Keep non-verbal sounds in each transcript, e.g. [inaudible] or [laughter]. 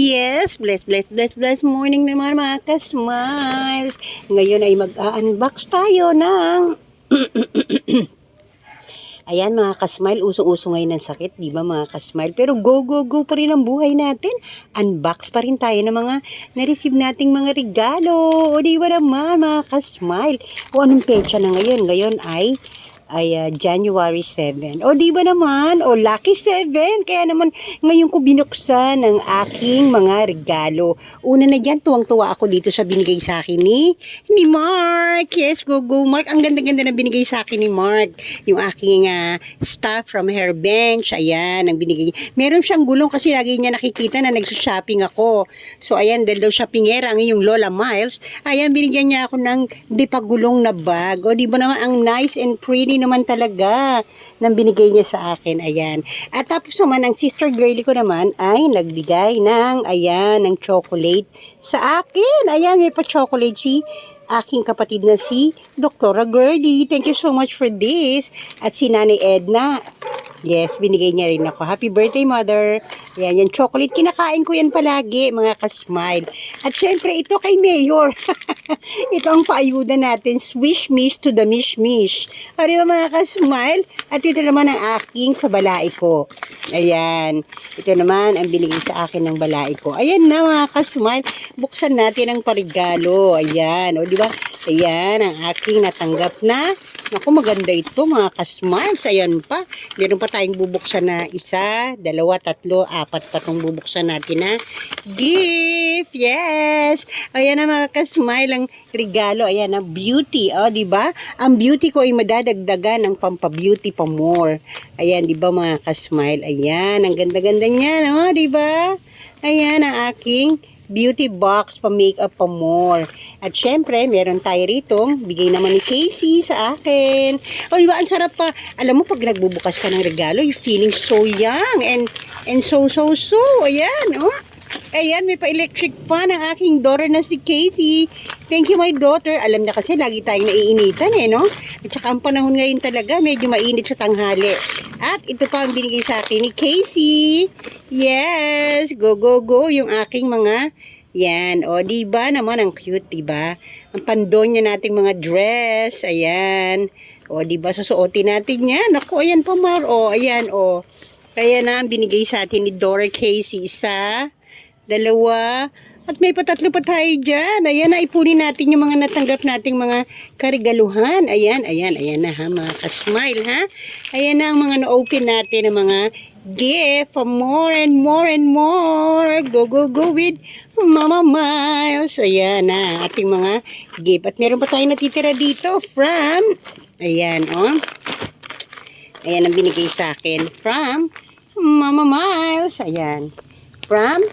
Yes, bless, bless, bless, bless morning naman mga ka-smiles. Ngayon ay mag-unbox tayo ng... [clears throat] Ayan mga ka-smile, usong-uso ngayon ng sakit, di ba mga ka-smile? Pero go, go, go pa rin ang buhay natin. Unbox pa rin tayo ng mga na-receive nating mga regalo. O di ba naman mga ka-smile? O anong petsa na ngayon? Ngayon ay ay ah, January 7. O di ba naman? O lucky 7. Kaya naman ngayon ko binuksan ang aking mga regalo. Una na dyan, tuwang-tuwa ako dito sa binigay sa akin ni, ni Mark. Yes, go go Mark. Ang ganda-ganda na binigay sa akin ni Mark. Yung aking ah, stuff from her bench. Ayan, ang binigay. Meron siyang gulong kasi lagi niya nakikita na nag-shopping ako. So ayan, dahil daw shoppingera ang iyong Lola Miles. Ayan, binigyan niya ako ng di pa gulong na bag. O di ba naman ang nice and pretty naman talaga nang binigay niya sa akin. Ayan. At tapos naman, ang sister girly ko naman ay nagbigay ng, ayan, ng chocolate sa akin. Ayan, may pa-chocolate si aking kapatid na si Dr. Girly. Thank you so much for this. At si Nanay Edna, Yes, binigay niya rin ako. Happy birthday, mother. Yan, yan chocolate. Kinakain ko yan palagi, mga ka-smile. At syempre, ito kay Mayor. [laughs] ito ang paayuda natin. Swish mish to the mish mish. Di ba, mga ka-smile? At ito naman ang aking sa balai ko. Ayan. Ito naman ang binigay sa akin ng balai ko. Ayan na, mga ka-smile. Buksan natin ang parigalo. Ayan. O, di ba? Ayan, ang aking natanggap na Naku, maganda ito mga ka-smiles. Ayan pa. Meron pa tayong bubuksan na isa, dalawa, tatlo, apat pa itong bubuksan natin na gift. Yes! Ayan na mga ka-smile ang regalo. Ayan ang beauty. O, di ba? Ang beauty ko ay madadagdagan ng pampa-beauty pa more. Ayan, di ba mga ka-smile? Ayan, ang ganda-ganda niya. O, di ba? Ayan ang aking beauty box pa makeup pa more. At syempre, meron tayo rito, bigay naman ni Casey sa akin. O, di ba, ang sarap pa. Alam mo, pag nagbubukas ka ng regalo, you feeling so young and and so, so, so. Ayan, oh. Ayan, may pa-electric fan ang aking daughter na si Casey. Thank you, my daughter. Alam niya kasi, lagi tayong naiinitan eh, no? At saka ang panahon ngayon talaga, medyo mainit sa tanghali. At ito pa ang binigay sa akin ni Casey. Yes, go, go, go. Yung aking mga, yan. O, di ba naman ang cute, di ba? Ang pandonya nating mga dress. Ayan. O, di ba? Susuotin natin yan. Ako, ayan pa, Mar. O, ayan, o. Kaya na ang binigay sa atin ni Dora Casey. Isa, dalawa, at may patatlo pa tayo dyan. Ayan na, ipunin natin yung mga natanggap nating mga karigaluhan. Ayan, ayan, ayan na ha, mga ka-smile ha. Ayan na ang mga na-open natin ng mga gift for more and more and more. Go, go, go with Mama Miles. Ayan na, ating mga gift. At meron pa tayong natitira dito from, ayan, oh. Ayan ang binigay sa akin from Mama Miles. Ayan. From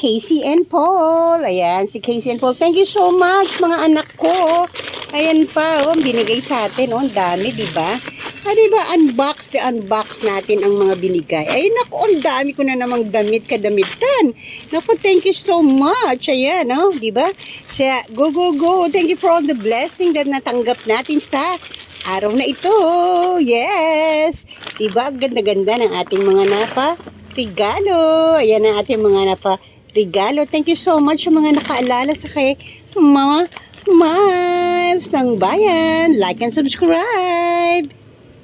Casey and Paul. Ayan, si Casey and Paul. Thank you so much, mga anak ko. Ayan pa, oh, binigay sa atin. Oh, ang dami, di ba? Ah, di ba, unbox, the unbox natin ang mga binigay. Ay, naku, ang dami ko na namang damit, kadamitan. Naku, thank you so much. Ayan, oh, di ba? Kaya, go, go, go. Thank you for all the blessing that natanggap natin sa araw na ito. Yes! Diba? Ganda-ganda ng ating mga napa regalo. Ayan ang ating mga napa regalo. Thank you so much sa mga nakaalala sa kay Mama Miles ng Bayan. Like and subscribe.